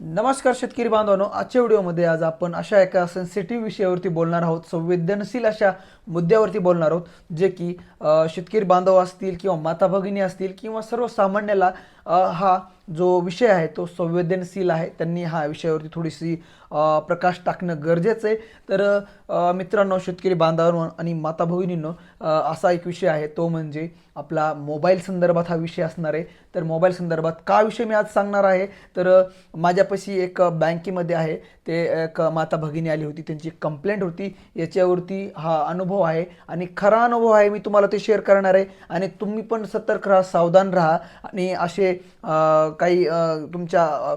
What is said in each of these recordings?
नमस्कार शेतकरी बांधवांनो आजच्या व्हिडिओमध्ये आज आपण अशा एका सेन्सिटिव्ह विषयावरती बोलणार आहोत संवेदनशील अशा मुद्द्यावरती बोलणार आहोत जे की शेतकरी बांधव असतील किंवा माता भगिनी असतील किंवा सर्वसामान्याला हा जो विषय आहे तो संवेदनशील आहे. त्यांनी हा विषयावरती थोडीशी प्रकाश टाकणं गरजेचं आहे. तर मित्रांनो शेतकरी बांधवांनो आणि माता भगिनींनो असा एक विषय आहे तो म्हणजे आपला मोबाईल संदर्भात हा विषय असणार आहे. तर मोबाईल संदर्भात का विषय मी आज सांगणार आहे? तर माझ्यापाशी एक बँकेमध्ये आहे. ते एक माता भगिनी आली होती. त्यांची कंप्लेंट होती. याच्यावरती हा अनुभव आहे आणि खरा अनुभव आहे मी तुम्हाला ते शेअर करणार आहे. आणि तुम्ही पण सतर्क राहा सावधान राहा आणि असे काही तुमच्या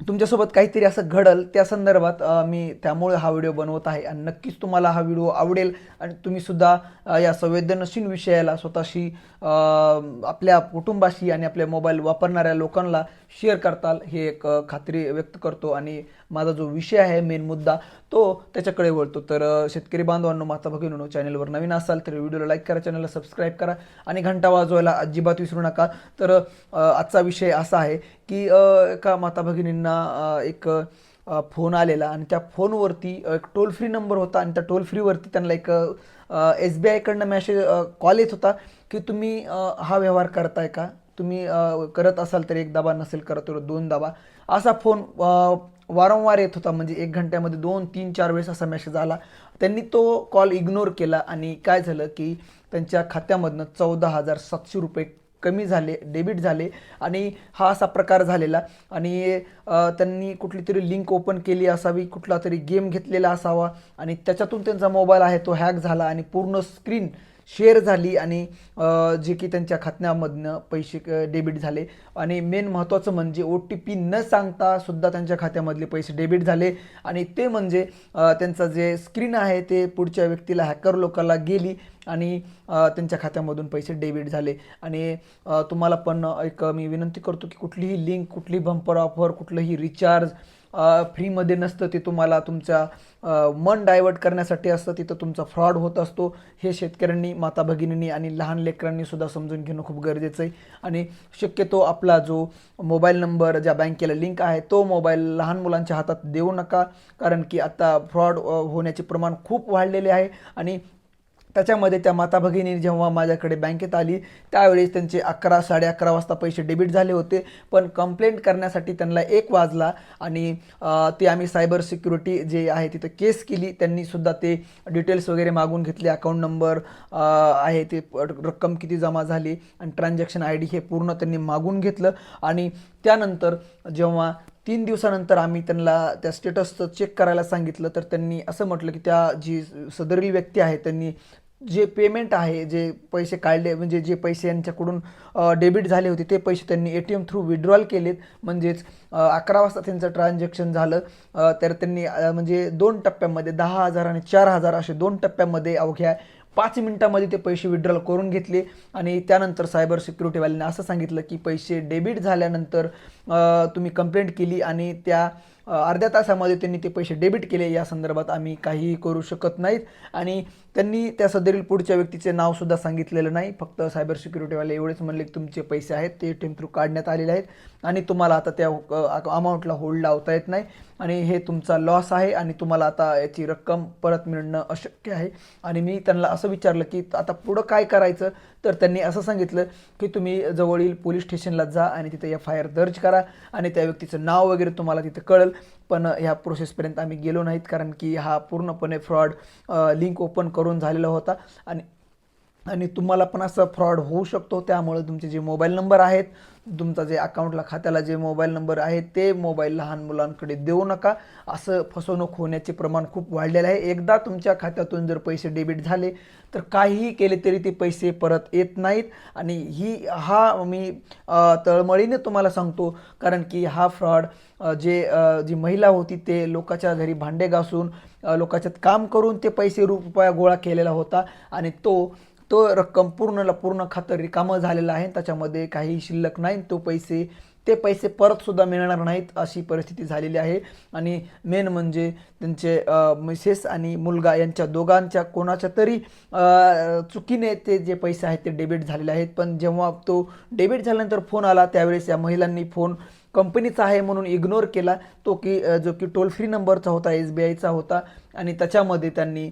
तुमच्यासोबत काहीतरी असं घडल त्या संदर्भात मी त्यामुळे हा व्हिडिओ बनवत आहे. आणि नक्कीच तुम्हाला हा व्हिडिओ आवडेल. आणि तुम्ही सुद्धा या संवेदनशील विषयाला स्वतःशी आपल्या कुटुंबाशी आणि आपल्या मोबाईल वापरणाऱ्या लोकांना शेअर करताल हे एक खात्री व्यक्त करतो. आणि माझा जो विषय आहे मेन मुद्दा तो त्याच्याकडे वळतो. तर शेतकरी बांधवांनो माता भगिनीनो चॅनलवर नवीन असाल तर व्हिडिओला लाईक करा चॅनलला सबस्क्राईब करा आणि घंटा वाजवायला अजिबात विसरू नका. तर आजचा विषय असा आहे की एका माता भगिनींना एक फोन आलेला आणि त्या फोनवरती एक टोल फ्री नंबर होता आणि त्या टोल फ्रीवरती त्यांना एक एस बी आयकडनं मॅसेज कॉल येत होता की तुम्ही हा व्यवहार करताय का? तुम्ही करत असाल तर एक दाबा नसेल करत तर दोन दाबा. असा फोन वारंवार येत होता. म्हणजे एक घंट्यामध्ये दोन तीन चार वेळेस असा मेसेज आला. त्यांनी तो कॉल इग्नोर केला आणि काय झालं की त्यांच्या खात्यामधनं चौदा हजार सातशे रुपये कमी झाले डेबिट झाले आणि हा असा प्रकार झालेला. आणि त्यांनी कुठली तरी लिंक ओपन केली असावी कुठला तरी गेम घेतलेला असावा आणि त्याच्यातून त्यांचा मोबाईल आहे तो हॅक झाला आणि पूर्ण स्क्रीन शेअर झाली आणि जे की त्यांच्या खात्यामधनं पैसे डेबिट झाले. आणि मेन महत्त्वाचं म्हणजे ओ टी पी न सांगता सुद्धा त्यांच्या खात्यामधले पैसे डेबिट झाले. आणि ते म्हणजे त्यांचं जे स्क्रीन आहे ते पुढच्या व्यक्तीला हॅकर लोकाला गेली. आणि त्यांच्या खात्यामधून पैसे डेबिट झाले. आणि तुम्हाला पण एक मी विनंती करतो की कुठलीही लिंक कुठलीही बंपर ऑफर कुठलंही रिचार्ज फ्रीमध्ये नसतं ते तुम्हाला तुमच्या मन डायवर्ट करण्यासाठी असतं. तिथं तुमचा फ्रॉड होत असतो. हे शेतकऱ्यांनी माता भगिनींनी आणि लहान लेकरांनी सुद्धा समजून घेणं खूप गरजेचं आहे. आणि शक्यतो आपला जो मोबाईल नंबर ज्या बँकेला लिंक आहे तो मोबाईल लहान मुलांच्या हातात देऊ नका. कारण की आता फ्रॉड होण्याचे प्रमाण खूप वाढलेले आहे. आणि त्याच्यामध्ये त्या माता भगिनी जेव्हा माझ्याकडे बँकेत आली त्यावेळेस त्यांचे अकरा साडे अकरा वाजता पैसे डेबिट झाले होते. पण कंप्लेंट करण्यासाठी त्यांना एक वाजला आणि ते आम्ही सायबर सिक्युरिटी जे आहे तिथं केस केली. त्यांनीसुद्धा ते डिटेल्स वगैरे मागून घेतले. अकाउंट नंबर आहे ते रक्कम किती जमा झाली आणि ट्रान्झॅक्शन आय डी हे पूर्ण त्यांनी मागून घेतलं. आणि त्यानंतर जेव्हा तीन दिवसानंतर आम्ही त्यांना त्या स्टेटसचं चेक करायला सांगितलं तर त्यांनी असं म्हटलं की त्या जी सदरील व्यक्ती आहे त्यांनी जे पेमेंट आहे जे पैसे काढले म्हणजे जे पैसे यांच्याकडून डेबिट झाले होते ते पैसे त्यांनी A T M through withdrawal केलेत. म्हणजेच अकरा वाजता त्यांचं ट्रान्झॅक्शन झालं. तर त्यांनी म्हणजे दोन टप्प्यामध्ये दहा हजार आणि चार हजार असे दोन टप्प्यामध्ये अवघ्या पाच मिनिटामध्ये ते पैसे विड्रॉल करून घेतले. आणि त्यानंतर सायबर सिक्युरिटीवाल्यांनी असं सांगितलं की पैसे डेबिट झाल्यानंतर तुम्ही कंप्लेंट केली आणि त्या अर्ध्या तासामध्ये त्यांनी ते पैसे डेबिट केले. या संदर्भात आम्ही काहीही करू शकत नाहीत. आणि त्यांनी त्या सदरील पुढच्या व्यक्तीचे नावसुद्धा सांगितलेलं नाही. फक्त सायबर सिक्युरिटीवाले एवढेच म्हणले की तुमचे पैसे आहेत ते टीम थ्रू काढण्यात आलेले आहेत. आणि तुम्हाला आता त्या अमाऊंटला होल्ड लावता येत नाही. आणि हे तुमचा लॉस आहे आणि तुम्हाला आता याची रक्कम परत मिळणं अशक्य आहे. आणि मी त्यांना असं विचारलं की आता पुढं काय करायचं? तर त्यांनी असं सांगितलं की तुम्ही जवळील पोलीस स्टेशनला जा आणि तिथे एफ आय आर दर्ज करा आणि त्या व्यक्तीचं नाव वगैरे तुम्हाला तिथे कळेल. पण ह्या प्रोसेसपर्यंत आम्ही गेलो नाहीत कारण की हा पूर्णपणे फ्रॉड लिंक ओपन करून झालेला होता. आणि आणि तुम्हाला पण असं फ्रॉड होऊ शकतो त्यामुळे तुमचे जे मोबाईल नंबर आहेत तुमचा जे अकाउंटला खात्याला जे मोबाईल नंबर आहे ते मोबाईल लहान मुलांकडे देऊ नका. असं फसवणूक होण्याचे प्रमाण खूप वाढलेलं आहे. एकदा तुमच्या खात्यातून जर पैसे डेबिट झाले तर काहीही केले तरी ते पैसे परत येत नाहीत. आणि ही हा मी तळमळीने तुम्हाला सांगतो कारण की हा फ्रॉड जे जी महिला होती ते लोकाच्या घरी भांडे घासून लोकाच्यात काम करून ते पैसे रुपया गोळा केलेला होता. आणि तो तो रक्कम पूर्णला पूर्ण खातं रिकामं झालेलं आहे. त्याच्यामध्ये काही शिल्लक नाही तो पैसे ते पैसे परतसुद्धा मिळणार नाहीत अशी परिस्थिती झालेली आहे. आणि मेन म्हणजे त्यांचे मिसेस आणि मुलगा यांच्या दोघांच्या कोणाच्या तरी चुकीने ते जे पैसे आहेत ते डेबिट झालेले आहेत. पण जेव्हा तो डेबिट झाल्यानंतर फोन आला त्यावेळेस या महिलांनी फोन कंपनीचा आहे म्हणून इग्नोर केला. तो की जो की टोल फ्री नंबरचा होता एस बी आयचा होता. आणि त्याच्यामध्ये त्यांनी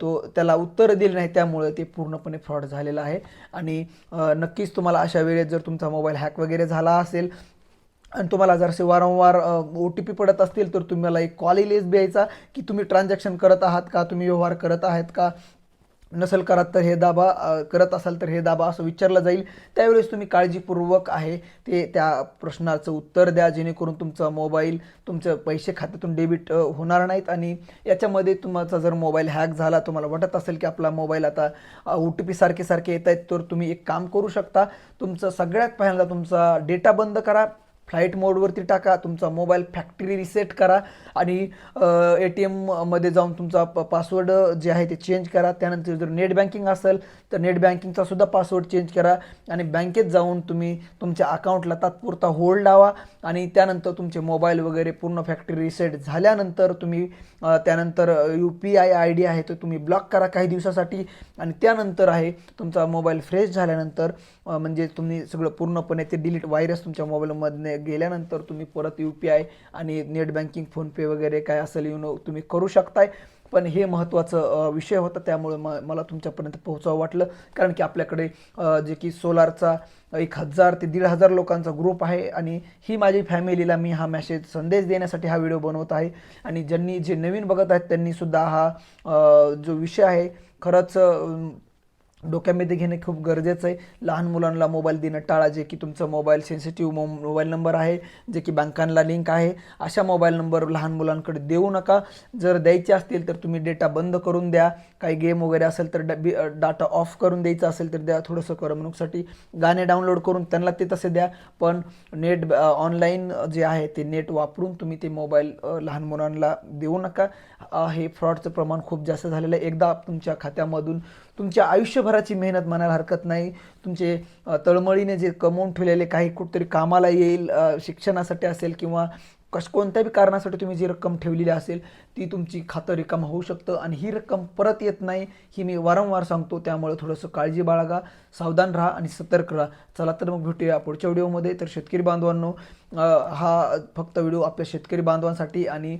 तो त्याला उत्तर दिले नाही. त्यामुळे ते पूर्णपणे फ्रॉड झालेलं आहे. आणि नक्कीच तुम्हाला अशा वेळेत जर तुमचा मोबाईल हॅक वगैरे झाला असेल आणि तुम्हाला जर असे वारंवार ओ टी पी पडत असतील तर तुम्हाला एक कॉल येईल एस बी आयचा की तुम्ही ट्रान्झॅक्शन करत आहात का? तुम्ही व्यवहार करत आहात का? नसेल करत तर हे दाबा करत असाल तर हे दाबा असं विचारलं जाईल. त्यावेळेस तुम्ही काळजीपूर्वक आहे ते त्या प्रश्नाचं उत्तर द्या जेणेकरून तुमचा मोबाईल तुमचं पैसे खात्यातून डेबिट होणार नाहीत. आणि याच्यामध्ये तुमचा जर मोबाईल हॅक झाला तुम्हाला वाटत असेल की आपला मोबाईल आता ओ टी पी सारखे सारखे येत आहेत तर तुम्ही एक काम करू शकता. तुमचं सगळ्यात पहिल्यांदा तुमचा डेटा बंद करा. फ्लाईट मोडवरती टाका तुमचा मोबाईल फॅक्टरी रिसेट करा आणि ए टी एममध्ये जाऊन तुमचा प पासवर्ड जे आहे ते चेंज करा. त्यानंतर जर नेट बँकिंग असेल तर नेट बँकिंगचा सुद्धा पासवर्ड चेंज करा आणि बँकेत जाऊन तुम्ही तुमच्या अकाउंटला तात्पुरता होल्ड लावा आणि त्यानंतर तुमचे मोबाईल वगैरे पूर्ण फॅक्टरी रिसेट झाल्यानंतर तुम्ही त्यानंतर U P I I D आहे तो तुम्ही ब्लॉक करा काही दिवसासाठी आणि त्यानंतर आहे तुमचा मोबाईल फ्रेश झाल्यानंतर म्हणजे तुम्ही सगळं पूर्णपणे ते डिलीट व्हायरस तुमच्या मोबाईलमधने गेल्यानंतर तुम्ही परत यू पी आय आणि नेट बँकिंग फोनपे वगैरे काय असेल यू नो तुम्ही करू शकताय. पण हे महत्त्वाचं विषय होता. त्यामुळे म मला तुमच्यापर्यंत पोहोचावं वाटलं. कारण की आपल्याकडे जे की सोलारचा एक हजार ते दीड हजार लोकांचा ग्रुप आहे आणि ही माझी फॅमिलीला मी हा मेसेज संदेश देण्यासाठी हा व्हिडिओ बनवत आहे. आणि ज्यांनी जे नवीन बघत आहेत त्यांनीसुद्धा हा जो विषय आहे खरंच डोक्यामध्ये घेणे खूप गरजेचं आहे. लहान मुलांना मोबाईल देणं टाळा जे की तुमचं mobile sensitive mo mobile number आहे जे की बँकांना लिंक आहे. अशा मोबाईल नंबर लहान मुलांकडे देऊ नका. जर द्यायचे असतील तर तुम्ही डेटा बंद करून द्या. काही गेम वगैरे असेल तर डबी डाटा ऑफ करून द्यायचा असेल तर द्या थोडंसं करमणूकसाठी. गाणे डाउनलोड करून त्यांना ते तसे द्या. पण नेट ऑनलाईन जे आहे ते नेट वापरून तुम्ही ते मोबाईल लहान मुलांना देऊ नका. हे फ्रॉडचं प्रमाण खूप जास्त झालेलं आहे. एकदा तुमच्या खात्यामधून तुमच्या वर्षभराची मेहनत म्हणायला हरकत नाही. तुमचे तळमळीने जे कमवून ठेवलेले काही कुठतरी कामाला येईल शिक्षणासाठी असेल किंवा कश कोणत्याही कारणासाठी तुम्ही जी रक्कम ठेवलेली असेल ती तुमची खातं रिकाम होऊ शकतं आणि ही रक्कम परत येत नाही ही मी वारंवार सांगतो. त्यामुळे थोडंसं काळजी बाळगा सावधान राहा आणि सतर्क राहा. चला तर मग भेटूया पुढच्या व्हिडिओमध्ये. तर शेतकरी बांधवांनो हा फक्त व्हिडिओ आपल्या शेतकरी बांधवांसाठी आणि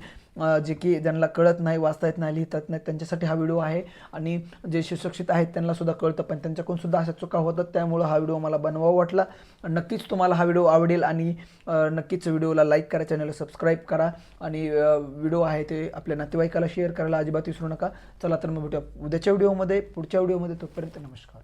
जे की ज्यांना कळत नाही वाचता येत नाही लिहितात नाही त्यांच्यासाठी हा व्हिडिओ आहे. आणि जे सुशिक्षित आहेत त्यांना सुद्धा कळतं पण त्यांच्याकडून सुद्धा अशा चुका होतात त्यामुळं हा व्हिडिओ मला बनवावा वाटला. नक्कीच तुम्हाला हा व्हिडिओ आवडेल आणि नक्कीच व्हिडिओला लाईक करा चॅनलला सबस्क्राईब करा आणि व्हिडिओ आहे ते आपल्या नातेवाईकाला शेअर करायला अजिबात विसरू नका. चला तर मग भेटूया उद्याच्या व्हिडिओमध्ये पुढच्या व्हिडिओमध्ये तोपर्यंत नमस्कार.